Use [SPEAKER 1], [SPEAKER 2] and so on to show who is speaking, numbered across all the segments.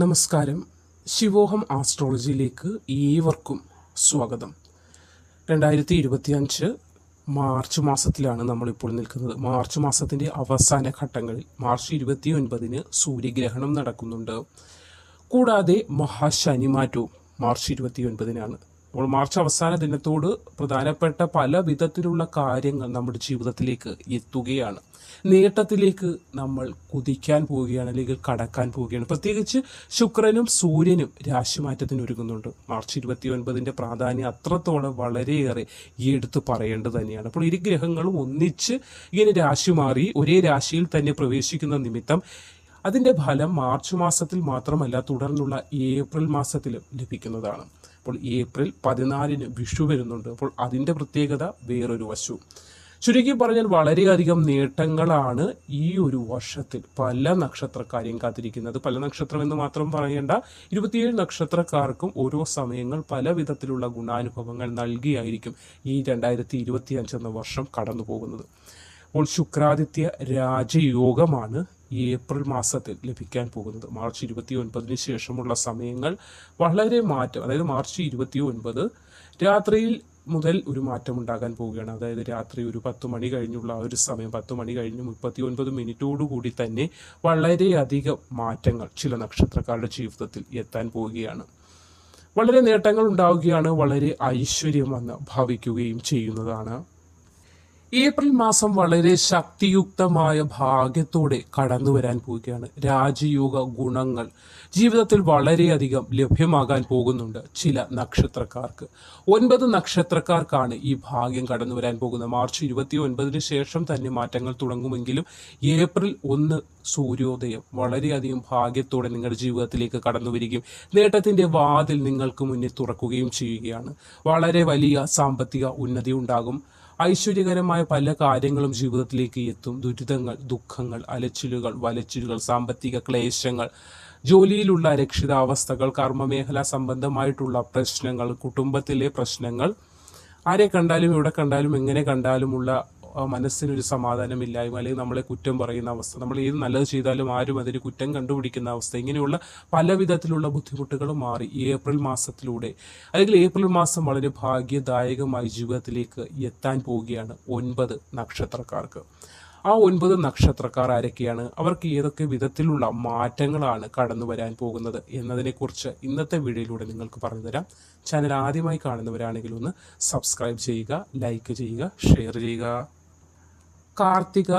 [SPEAKER 1] നമസ്കാരം. ശിവോഹം ആസ്ട്രോളജിയിലേക്ക് ഏവർക്കും സ്വാഗതം. രണ്ടായിരത്തി ഇരുപത്തിയഞ്ച് മാർച്ച് മാസത്തിലാണ് നമ്മളിപ്പോൾ നിൽക്കുന്നത്. മാർച്ച് മാസത്തിന്റെ അവസാന ഘട്ടങ്ങളിൽ മാർച്ച് ഇരുപത്തി ഒൻപതിന് സൂര്യഗ്രഹണം നടക്കുന്നുണ്ട്. കൂടാതെ മഹാശനിമാറ്റവും മാർച്ച് ഇരുപത്തി ഒൻപതിനാണ് അപ്പോൾ മാർച്ച് അവസാന ദിനത്തോട് പ്രധാനപ്പെട്ട പല വിധത്തിലുള്ള കാര്യങ്ങൾ നമ്മുടെ ജീവിതത്തിലേക്ക് എത്തുകയാണ്. നേട്ടത്തിലേക്ക് നമ്മൾ കുതിക്കാൻ പോവുകയാണ് അല്ലെങ്കിൽ കടക്കാൻ പോവുകയാണ്. പ്രത്യേകിച്ച് ശുക്രനും സൂര്യനും രാശിമാറ്റത്തിന് ഒരുങ്ങുന്നുണ്ട്. മാർച്ച് ഇരുപത്തി ഒൻപതിന്റെ പ്രാധാന്യം അത്രത്തോളം വളരെയേറെ ഈ എടുത്ത് പറയേണ്ടത് തന്നെയാണ്. അപ്പോൾ ഇരു ഗ്രഹങ്ങളും ഒന്നിച്ച് ഇങ്ങനെ രാശി മാറി ഒരേ രാശിയിൽ തന്നെ പ്രവേശിക്കുന്ന നിമിത്തം അതിന്റെ ഫലം മാർച്ച് മാസത്തിൽ മാത്രമല്ല തുടർന്നുള്ള ഏപ്രിൽ മാസത്തിലും ലഭിക്കുന്നതാണ്. അപ്പോൾ ഏപ്രിൽ പതിനാലിന് വിഷു വരുന്നുണ്ട്. അപ്പോൾ അതിന്റെ പ്രത്യേകത വേറൊരു വശു ചുരുക്കി പറഞ്ഞാൽ വളരെയധികം നേട്ടങ്ങളാണ് ഈ ഒരു വർഷത്തിൽ പല നക്ഷത്രക്കാരെയും കാത്തിരിക്കുന്നത്. പല നക്ഷത്രം എന്ന് മാത്രം പറയേണ്ട ഇരുപത്തിയേഴ് നക്ഷത്രക്കാർക്കും ഓരോ സമയങ്ങൾ പല വിധത്തിലുള്ള ഗുണാനുഭവങ്ങൾ നൽകിയായിരിക്കും ഈ രണ്ടായിരത്തി ഇരുപത്തി എന്ന വർഷം കടന്നു പോകുന്നത് അപ്പോൾ ശുക്രാദിത്യ രാജയോഗമാണ് ഏപ്രിൽ മാസത്തിൽ ലഭിക്കാൻ പോകുന്നത്. മാർച്ച് ഇരുപത്തി ഒൻപതിന് ശേഷമുള്ള സമയങ്ങൾ വളരെ മാറ്റം അതായത് മാർച്ച് ഇരുപത്തി ഒൻപത് രാത്രിയിൽ മുതൽ ഒരു മാറ്റം ഉണ്ടാകാൻ പോവുകയാണ്. അതായത് രാത്രി ഒരു പത്ത് മണി കഴിഞ്ഞുള്ള ആ ഒരു സമയം പത്ത് മണി കഴിഞ്ഞ് മുപ്പത്തി ഒൻപത് മിനിറ്റോടുകൂടി തന്നെ വളരെയധികം മാറ്റങ്ങൾ ചില നക്ഷത്രക്കാരുടെ ജീവിതത്തിൽ എത്താൻ പോവുകയാണ്. വളരെ നേട്ടങ്ങൾ ഉണ്ടാവുകയാണ് വളരെ ഐശ്വര്യം വന്ന് ഭവിക്കുകയും ചെയ്യുന്നതാണ്. ഏപ്രിൽ മാസം വളരെ ശക്തിയുക്തമായ ഭാഗ്യത്തോടെ കടന്നു വരാൻ പോവുകയാണ്. രാജയോഗ ഗുണങ്ങൾ ജീവിതത്തിൽ വളരെയധികം ലഭ്യമാകാൻ പോകുന്നുണ്ട് ചില നക്ഷത്രക്കാർക്ക്. ഒൻപത് നക്ഷത്രക്കാർക്കാണ് ഈ ഭാഗ്യം കടന്നു വരാൻ പോകുന്നത്. മാർച്ച് ഇരുപത്തി ഒൻപതിന് ശേഷം തന്നെ മാറ്റങ്ങൾ തുടങ്ങുമെങ്കിലും ഏപ്രിൽ ഒന്ന് സൂര്യോദയം വളരെയധികം ഭാഗ്യത്തോടെ നിങ്ങളുടെ ജീവിതത്തിലേക്ക് കടന്നു വരികയും നേട്ടത്തിന്റെ വാതിൽ നിങ്ങൾക്ക് മുന്നിൽ തുറക്കുകയും ചെയ്യുകയാണ്. വളരെ വലിയ സാമ്പത്തിക ഉന്നതി ഉണ്ടാകും. ഐശ്വര്യകരമായ പല കാര്യങ്ങളും ജീവിതത്തിലേക്ക് എത്തും. ദുരിതങ്ങൾ ദുഃഖങ്ങൾ അലച്ചിലുകൾ വലച്ചിലുകൾ സാമ്പത്തിക ക്ലേശങ്ങൾ ജോലിയിലുള്ള അരക്ഷിതാവസ്ഥകൾ കർമ്മമേഖല സംബന്ധമായിട്ടുള്ള പ്രശ്നങ്ങൾ കുടുംബത്തിലെ പ്രശ്നങ്ങൾ ആരെ കണ്ടാലും എവിടെ കണ്ടാലും എങ്ങനെ കണ്ടാലുമുള്ള മനസ്സിനൊരു സമാധാനമില്ലായ്മ അല്ലെങ്കിൽ നമ്മളെ കുറ്റം പറയുന്ന അവസ്ഥ നമ്മൾ ഏത് നല്ലത് ചെയ്താലും ആരും അതിന് കുറ്റം കണ്ടുപിടിക്കുന്ന അവസ്ഥ ഇങ്ങനെയുള്ള പല വിധത്തിലുള്ള ബുദ്ധിമുട്ടുകളും മാറി ഏപ്രിൽ മാസത്തിലൂടെ. അല്ലെങ്കിൽ ഏപ്രിൽ മാസം വളരെ ഭാഗ്യദായകമായി ജീവിതത്തിലേക്ക് എത്താൻ പോവുകയാണ് ഒൻപത് നക്ഷത്രക്കാർക്ക്. ആ ഒൻപത് നക്ഷത്രക്കാർ ആരൊക്കെയാണ്? അവർക്ക് ഏതൊക്കെ വിധത്തിലുള്ള മാറ്റങ്ങളാണ് കടന്നു വരാൻ പോകുന്നത് എന്നതിനെക്കുറിച്ച് ഇന്നത്തെ വീഡിയോയിലൂടെ നിങ്ങൾക്ക് പറഞ്ഞു തരാം. ചാനൽ ആദ്യമായി കാണുന്നവരാണെങ്കിൽ ഒന്ന് സബ്സ്ക്രൈബ് ചെയ്യുക ലൈക്ക് ചെയ്യുക ഷെയർ ചെയ്യുക. കാർത്തിക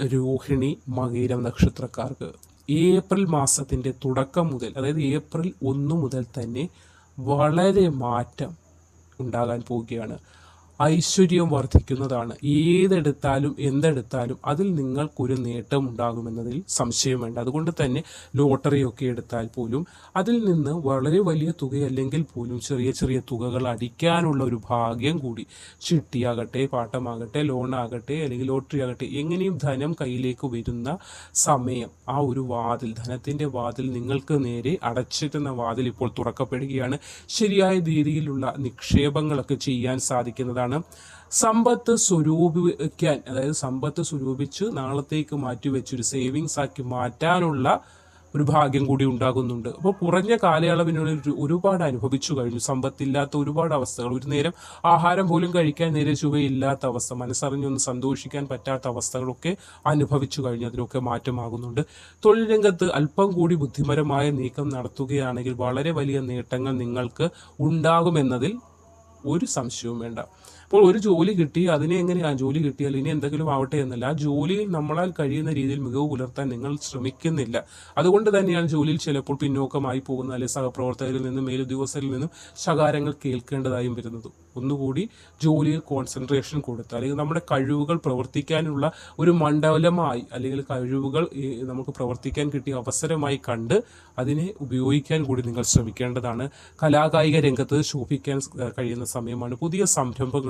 [SPEAKER 1] രോഹിണി മകീരം നക്ഷത്രക്കാർക്ക് ഏപ്രിൽ മാസത്തിന്റെ തുടക്കം മുതൽ അതായത് ഏപ്രിൽ ഒന്ന് മുതൽ തന്നെ വളരെ മാറ്റം ഉണ്ടാകാൻ പോവുകയാണ്. ഐശ്വര്യം വർദ്ധിക്കുന്നതാണ്. ഏതെടുത്താലും എന്തെടുത്താലും അതിൽ നിങ്ങൾക്കൊരു നേട്ടം ഉണ്ടാകുമെന്നതിൽ സംശയം വേണ്ട. അതുകൊണ്ട് തന്നെ ലോട്ടറിയൊക്കെ എടുത്താൽ പോലും അതിൽ നിന്ന് വളരെ വലിയ തുകയല്ലെങ്കിൽ പോലും ചെറിയ ചെറിയ തുകകൾ അടിക്കാനുള്ള ഒരു ഭാഗ്യം കൂടി ചിട്ടിയാകട്ടെ പാട്ടമാകട്ടെ ലോണാകട്ടെ അല്ലെങ്കിൽ ലോട്ടറി ആകട്ടെ എങ്ങനെയും ധനം കയ്യിലേക്ക് വരുന്ന സമയം ആ ഒരു വാതിൽ ധനത്തിന്റെ വാതിൽ നിങ്ങൾക്ക് നേരെ അടച്ചിരുന്ന വാതിൽ ഇപ്പോൾ തുറക്കപ്പെടുകയാണ്. ശരിയായ രീതിയിലുള്ള നിക്ഷേപങ്ങളൊക്കെ ചെയ്യാൻ സാധിക്കുന്നതാണ് സമ്പത്ത് സ്വരൂപിക്കാൻ അതായത് സമ്പത്ത് സ്വരൂപിച്ച് നാളത്തേക്ക് മാറ്റിവെച്ച് ഒരു സേവിങ്സ് ആക്കി മാറ്റാനുള്ള ഒരു ഭാഗ്യം കൂടി ഉണ്ടാകുന്നുണ്ട്. അപ്പോൾ കുറഞ്ഞ കാലയളവിനുള്ളിൽ ഒരുപാട് അനുഭവിച്ചു കഴിഞ്ഞു. സമ്പത്തില്ലാത്ത ഒരുപാട് അവസ്ഥകൾ. ഒരു നേരം ആഹാരം പോലും കഴിക്കാൻ നേരെ ചുവയില്ലാത്ത അവസ്ഥ മനസ്സറിഞ്ഞൊന്ന് സന്തോഷിക്കാൻ പറ്റാത്ത അവസ്ഥകളൊക്കെ അനുഭവിച്ചു കഴിഞ്ഞു. അതിനൊക്കെ മാറ്റമാകുന്നുണ്ട്. തൊഴിൽ രംഗത്ത് അല്പം കൂടി ബുദ്ധിപരമായ നീക്കം നടത്തുകയാണെങ്കിൽ വളരെ വലിയ നേട്ടങ്ങൾ നിങ്ങൾക്ക് ഉണ്ടാകുമെന്നതിൽ ഒരു സംശയവും വേണ്ട. അപ്പോൾ ഒരു ജോലി കിട്ടി അതിനെ എങ്ങനെയാ ജോലി കിട്ടിയാൽ ഇനി എന്തെങ്കിലും ആവട്ടെ എന്നല്ല. ആ ജോലിയിൽ നമ്മളാൽ കഴിയുന്ന രീതിയിൽ മികവ് പുലർത്താൻ നിങ്ങൾ ശ്രമിക്കുന്നില്ല. അതുകൊണ്ട് തന്നെയാണ് ജോലിയിൽ ചിലപ്പോൾ പിന്നോക്കമായി പോകുന്ന അല്ലെങ്കിൽ സഹപ്രവർത്തകരിൽ നിന്നും മേലുദ്യോഗസ്ഥരിൽ നിന്നും ശകാരങ്ങൾ കേൾക്കേണ്ടതായും വരുന്നത്. ഒന്നുകൂടി ജോലിയിൽ കോൺസെൻട്രേഷൻ കൊടുത്ത് അല്ലെങ്കിൽ നമ്മുടെ കഴിവുകൾ പ്രവർത്തിക്കാനുള്ള ഒരു മണ്ഡലമായി അല്ലെങ്കിൽ കഴിവുകൾ നമുക്ക് പ്രവർത്തിക്കാൻ കിട്ടിയ അവസരമായി കണ്ട് അതിനെ ഉപയോഗിക്കാൻ കൂടി നിങ്ങൾ ശ്രമിക്കേണ്ടതാണ്. കലാകായിക രംഗത്ത് ശോഭിക്കാൻ കഴിയുന്ന സമയമാണ്. പുതിയ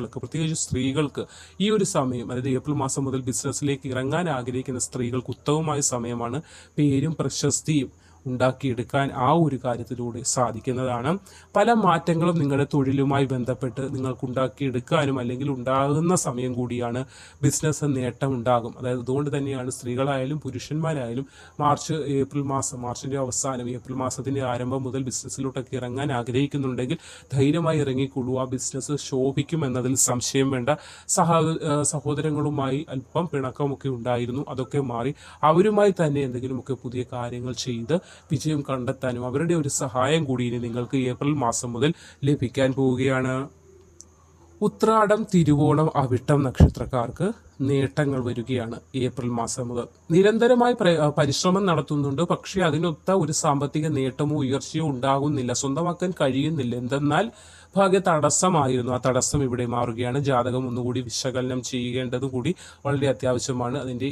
[SPEAKER 1] സംരംഭങ്ങൾക്ക് പ്രത്യേകിച്ച് സ്ത്രീകൾക്ക് ഈ ഒരു സമയം അതായത് ഏപ്രിൽ മാസം മുതൽ ബിസിനസ്സിലേക്ക് ഇറങ്ങാൻ ആഗ്രഹിക്കുന്ന സ്ത്രീകൾക്ക് ഉത്തമമായ സമയമാണ് പേരും പ്രശസ്തിയും. ഉണ്ടാക്കിയെടുക്കാൻ ആ ഒരു കാര്യത്തിലൂടെ സാധിക്കുന്നതാണ്. പല മാറ്റങ്ങളും നിങ്ങളുടെ തൊഴിലുമായി ബന്ധപ്പെട്ട് നിങ്ങൾക്ക് ഉണ്ടാക്കിയെടുക്കാനും അല്ലെങ്കിൽ ഉണ്ടാകുന്ന സമയം കൂടിയാണ് ബിസിനസ് നേട്ടം ഉണ്ടാകും. അതായത് അതുകൊണ്ട് തന്നെയാണ് സ്ത്രീകളായാലും പുരുഷന്മാരായാലും മാർച്ച് ഏപ്രിൽ മാസം മാർച്ചിന്റെ അവസാനം ഏപ്രിൽ മാസത്തിന്റെ ആരംഭം മുതൽ ബിസിനസ്സിലോട്ടൊക്കെ ഇറങ്ങാൻ ആഗ്രഹിക്കുന്നുണ്ടെങ്കിൽ ധൈര്യമായി ഇറങ്ങിക്കൊള്ളൂ. ആ ബിസിനസ് ശോഭിക്കും എന്നതിൽ സംശയം വേണ്ട. സഹ സഹോദരങ്ങളുമായി അല്പം പിണക്കമൊക്കെ ഉണ്ടായിരുന്നു. അതൊക്കെ മാറി അവരുമായി തന്നെ എന്തെങ്കിലുമൊക്കെ പുതിയ കാര്യങ്ങൾ ചെയ്ത് വിജയം കണ്ടെത്താനും അവരുടെ ഒരു സഹായം കൂടി ഇനി നിങ്ങൾക്ക് ഏപ്രിൽ മാസം മുതൽ ലഭിക്കാൻ പോവുകയാണ്. ഉത്രാടം തിരുവോണം അവിട്ടം നക്ഷത്രക്കാർക്ക് നേട്ടങ്ങൾ വരികയാണ് ഏപ്രിൽ മാസം മുതൽ. നിരന്തരമായി പരിശ്രമം നടത്തുന്നുണ്ട്. പക്ഷേ അതിനൊത്ത ഒരു സാമ്പത്തിക നേട്ടമോ ഉയർച്ചയോ ഉണ്ടാകുന്നില്ല. സ്വന്തമാക്കാൻ കഴിയുന്നില്ല. എന്തെന്നാൽ ഭാഗ്യ തടസ്സമായിരുന്നു. ആ തടസ്സം ഇവിടെ മാറുകയാണ്. ജാതകം ഒന്നുകൂടി വിശകലനം ചെയ്യേണ്ടതും കൂടി വളരെ അത്യാവശ്യമാണ്. അതിന്റെ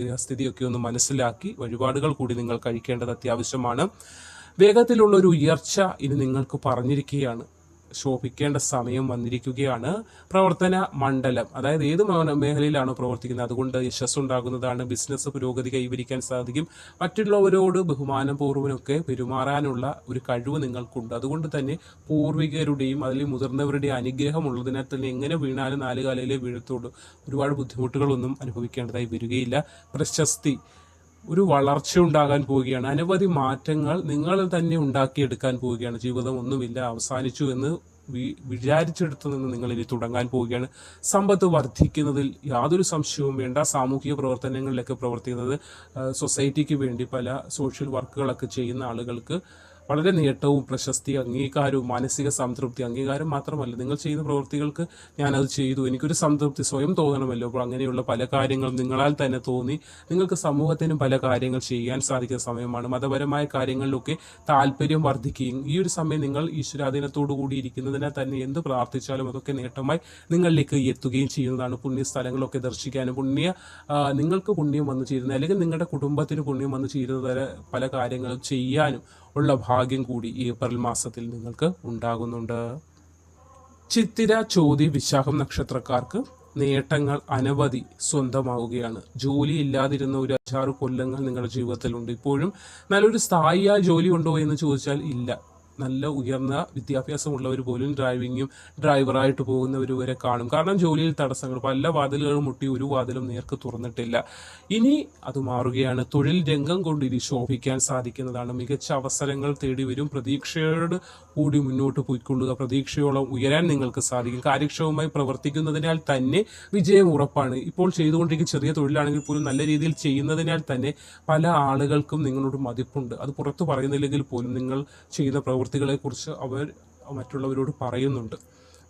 [SPEAKER 1] യഥാസ്ഥിതിയൊക്കെ ഒന്ന് മനസ്സിലാക്കി വഴിപാടുകൾ കൂടി നിങ്ങൾ കഴിക്കേണ്ടത് അത്യാവശ്യമാണ്. വേഗത്തിലുള്ള ഒരു ഉയർച്ച ഇനി നിങ്ങൾക്ക് പറഞ്ഞിരിക്കുകയാണ്. ശോഭിക്കേണ്ട സമയം വന്നിരിക്കുകയാണ്. പ്രവർത്തന മണ്ഡലം അതായത് ഏത് മേഖലയിലാണോ പ്രവർത്തിക്കുന്നത്? അതുകൊണ്ട് യശസ് ഉണ്ടാകുന്നതാണ് ബിസിനസ് പുരോഗതി കൈവരിക്കാൻ സാധിക്കും. മറ്റുള്ളവരോട് ബഹുമാനപൂർവനൊക്കെ പെരുമാറാനുള്ള ഒരു കഴിവ് നിങ്ങൾക്കുണ്ട്. അതുകൊണ്ട് തന്നെ പൂർവികരുടെയും അതിൽ മുതിർന്നവരുടെയും അനുഗ്രഹം ഉള്ളതിനാൽ തന്നെ എങ്ങനെ വീണാലും നാല് കാലയിലേ വീഴത്തുള്ളൂ. ഒരുപാട് ബുദ്ധിമുട്ടുകളൊന്നും അനുഭവിക്കേണ്ടതായി വരികയില്ല. പ്രശസ്തി ഒരു വളർച്ച ഉണ്ടാകാൻ പോവുകയാണ്. അനവധി മാറ്റങ്ങൾ നിങ്ങൾ തന്നെ ഉണ്ടാക്കിയെടുക്കാൻ പോവുകയാണ്. ജീവിതം ഒന്നുമില്ല അവസാനിച്ചു എന്ന് വിചാരിച്ചെടുത്തു നിന്ന് നിങ്ങൾ ഇനി തുടങ്ങാൻ പോവുകയാണ്. സമ്പത്ത് വർദ്ധിക്കുന്നതിൽ യാതൊരു സംശയവും വേണ്ട. സാമൂഹിക പ്രവർത്തനങ്ങളിലൊക്കെ പ്രവർത്തിക്കുന്നത് സൊസൈറ്റിക്ക് വേണ്ടി പല സോഷ്യൽ വർക്കുകളൊക്കെ ചെയ്യുന്ന ആളുകൾക്ക് വളരെ നേട്ടവും പ്രശസ്തി അംഗീകാരവും മാനസിക സംതൃപ്തി അംഗീകാരം മാത്രമല്ല നിങ്ങൾ ചെയ്യുന്ന പ്രവൃത്തികൾക്ക് ഞാനത് ചെയ്തു. എനിക്കൊരു സംതൃപ്തി സ്വയം തോന്നണമല്ലോ. അപ്പോൾ അങ്ങനെയുള്ള പല കാര്യങ്ങളും നിങ്ങളാൽ തന്നെ തോന്നി. നിങ്ങൾക്ക് സമൂഹത്തിനും പല കാര്യങ്ങൾ ചെയ്യാൻ സാധിക്കുന്ന സമയമാണ്. മതപരമായ കാര്യങ്ങളിലൊക്കെ താല്പര്യം വർദ്ധിക്കുകയും ഈ ഒരു സമയം നിങ്ങൾ ഈശ്വരാധീനത്തോടു കൂടി ഇരിക്കുന്നതിനാൽ തന്നെ എന്ത് പ്രാർത്ഥിച്ചാലും അതൊക്കെ നേട്ടമായി നിങ്ങളിലേക്ക് എത്തുകയും ചെയ്യുന്നതാണ് പുണ്യ സ്ഥലങ്ങളൊക്കെ ദർശിക്കാനും. പുണ്യ നിങ്ങൾക്ക് പുണ്യം വന്നു ചേരുന്ന അല്ലെങ്കിൽ നിങ്ങളുടെ കുടുംബത്തിന് പുണ്യം വന്നു ചേരുന്ന പല കാര്യങ്ങളും ചെയ്യാനും ഉള്ള ഭാഗ്യം കൂടി ഏപ്രിൽ മാസത്തിൽ നിങ്ങൾക്ക് ഉണ്ടാകുന്നുണ്ട്. ചിത്തിര ചോതി വിശാഖം നക്ഷത്രക്കാർക്ക് നേട്ടങ്ങൾ അനവധി സ്വന്തമാവുകയാണ്. ജോലി ഇല്ലാതിരുന്ന ഒരു അഞ്ചാറ് കൊല്ലങ്ങൾ നിങ്ങളുടെ ജീവിതത്തിലുണ്ട്. ഇപ്പോഴും നല്ലൊരു സ്ഥായിയായ ജോലി ഉണ്ടോ എന്ന് ചോദിച്ചാൽ ഇല്ല. നല്ല ഉയർന്ന വിദ്യാഭ്യാസമുള്ളവർ പോലും ഡ്രൈവിങ്ങും ഡ്രൈവറായിട്ട് പോകുന്നവർ വരെ കാണും. കാരണം ജോലിയിൽ തടസ്സങ്ങൾ പല വാതിലുകളും മുട്ടി ഒരു വാതിലും നേർക്ക് തുറന്നിട്ടില്ല. ഇനി അത് മാറുകയാണ്. തൊഴിൽ രംഗം കൊണ്ട് ഇനി ശോഭിക്കാൻ സാധിക്കുന്നതാണ്. മികച്ച അവസരങ്ങൾ തേടി വരും. പ്രതീക്ഷയോട് കൂടി മുന്നോട്ട് പോയിക്കൊള്ളുക പ്രതീക്ഷയോളം ഉയരാൻ നിങ്ങൾക്ക് സാധിക്കും. കാര്യക്ഷമമായി പ്രവർത്തിക്കുന്നതിനാൽ തന്നെ വിജയം ഉറപ്പാണ്. ഇപ്പോൾ ചെയ്തുകൊണ്ടിരിക്കുന്ന ചെറിയ തൊഴിലാണെങ്കിൽ പോലും നല്ല രീതിയിൽ ചെയ്യുന്നതിനാൽ തന്നെ പല ആളുകൾക്കും നിങ്ങളോട് മതിപ്പുണ്ട്. അത് പുറത്തു പറയുന്നില്ലെങ്കിൽ പോലും നിങ്ങൾ ചെയ്യുന്ന പ്രവൃത്തികളെ കുറിച്ച് അവർ മറ്റുള്ളവരോട് പറയുന്നുണ്ട്.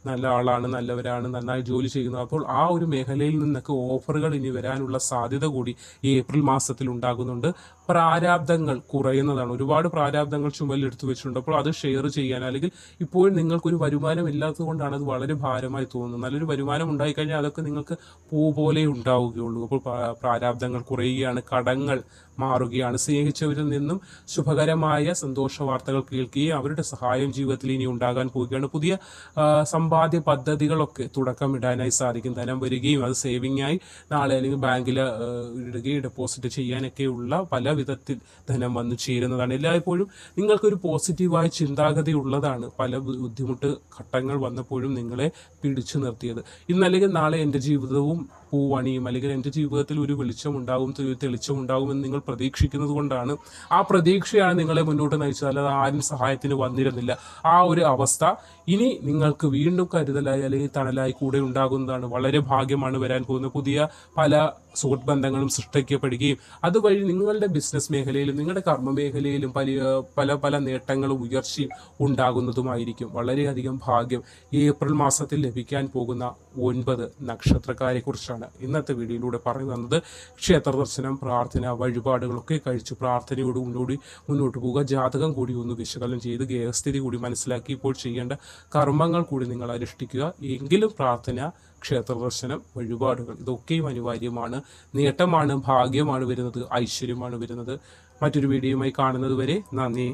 [SPEAKER 1] നല്ല ആളാണ് നല്ലവരാണ് നന്നായി ജോലി ചെയ്യുന്നത് അപ്പോൾ ആ ഒരു മേഖലയിൽ നിന്നൊക്കെ ഓഫറുകൾ ഇനി വരാനുള്ള സാധ്യത കൂടി ഈ ഏപ്രിൽ മാസത്തിൽ ഉണ്ടാകുന്നുണ്ട്. പ്രാരാബ്ദങ്ങൾ കുറയുന്നതാണ്. ഒരുപാട് പ്രാരാബ്ദങ്ങൾ ചുമലിൽ എടുത്തു വെച്ചിട്ടുണ്ട്. അപ്പോൾ അത് ഷെയർ ചെയ്യാൻ അല്ലെങ്കിൽ ഇപ്പോൾ നിങ്ങൾക്കൊരു വരുമാനം ഇല്ലാത്തത് കൊണ്ടാണ് അത് വളരെ ഭാരമായി തോന്നുന്നത്. നല്ലൊരു വരുമാനം ഉണ്ടായിക്കഴിഞ്ഞാൽ അതൊക്കെ നിങ്ങൾക്ക് പൂ പോലെ ഉണ്ടാവുകയുള്ളൂ. അപ്പോൾ പ്രാ- പ്രാരാബ്ദങ്ങൾ കുറയുകയാണ് കടങ്ങൾ മാറുകയാണ്. സ്നേഹിച്ചവരിൽ നിന്നും ശുഭകരമായ സന്തോഷ വാർത്തകൾ കേൾക്കുകയും അവരുടെ സഹായം ജീവിതത്തിൽ ഇനി ഉണ്ടാകാൻ പോവുകയാണ്. പുതിയ ആ, സമ്പാദ്യ പദ്ധതികളൊക്കെ തുടക്കമിടാനായി സാധിക്കും. ധനം വരികയും അത് സേവിംഗ് ആയി നാളെ അല്ലെങ്കിൽ ബാങ്കിൽ ഇടുകയും ഡെപ്പോസിറ്റ് ചെയ്യാനൊക്കെയുള്ള പല വിധത്തിൽ ധനം വന്നു ചേരുന്നതാണ്. എല്ലായ്പ്പോഴും നിങ്ങൾക്കൊരു പോസിറ്റീവായ ചിന്താഗതി ഉള്ളതാണ് പല ബുദ്ധിമുട്ട് ഘട്ടങ്ങൾ വന്നപ്പോഴും നിങ്ങളെ പിടിച്ചു നിർത്തിയത്. ഇന്നല്ലെങ്കിൽ നാളെ എന്റെ ജീവിതവും പൂവണിയും അല്ലെങ്കിൽ എന്റെ ജീവിതത്തിൽ ഒരു വെളിച്ചം ഉണ്ടാകും തെ- തെളിച്ചം ഉണ്ടാകുമെന്ന് നിങ്ങൾ പ്രതീക്ഷിക്കുന്നത് കൊണ്ടാണ്. ആ പ്രതീക്ഷയാണ് നിങ്ങളെ മുന്നോട്ട് നയിച്ചത്. അല്ലാതെ ആരും സഹായത്തിന് വന്നിരുന്നില്ല. ആ ഒരു അവസ്ഥ ഇനി നിങ്ങൾക്ക് വീണ്ടും കരുതലായി അല്ലെങ്കിൽ തണലായി കൂടെ ഉണ്ടാകുന്നതാണ്. വളരെ ഭാഗ്യമാണ് വരാൻ പോകുന്ന പുതിയ പല സുഹൃത്ത് ബന്ധങ്ങളും സൃഷ്ടിക്കപ്പെടുകയും അതുവഴി നിങ്ങളുടെ ബിസിനസ് മേഖലയിലും നിങ്ങളുടെ കർമ്മ മേഖലയിലും പല പല പല നേട്ടങ്ങളും ഉയർച്ചയും ഉണ്ടാകുന്നതുമായിരിക്കും. വളരെയധികം ഭാഗ്യം ഏപ്രിൽ മാസത്തിൽ ലഭിക്കാൻ പോകുന്ന ഒൻപത് നക്ഷത്രക്കാരെ കുറിച്ചാണ് ഇന്നത്തെ വീഡിയോയിലൂടെ പറഞ്ഞു തന്നത് ക്ഷേത്ര ദർശനം പ്രാർത്ഥന വഴിപാടുകളൊക്കെ കഴിച്ച് പ്രാർത്ഥനയോട് മുന്നോടി മുന്നോട്ട് പോവുക. ജാതകം കൂടി ഒന്ന് വിശകലനം ചെയ്ത് ഗേഹസ്ഥിതി കൂടി മനസ്സിലാക്കി ഇപ്പോൾ ചെയ്യേണ്ട കർമ്മങ്ങൾ കൂടി നിങ്ങൾ അനുഷ്ഠിക്കുക. എങ്കിലും പ്രാർത്ഥന ക്ഷേത്ര ദർശനം വഴിപാടുകൾ ഇതൊക്കെയും അനിവാര്യമാണ്. നേട്ടമാണ് ഭാഗ്യമാണ് വരുന്നത് ഐശ്വര്യമാണ് വരുന്നത്. മറ്റൊരു വീഡിയോയുമായി കാണുന്നത് വരെ നന്ദി.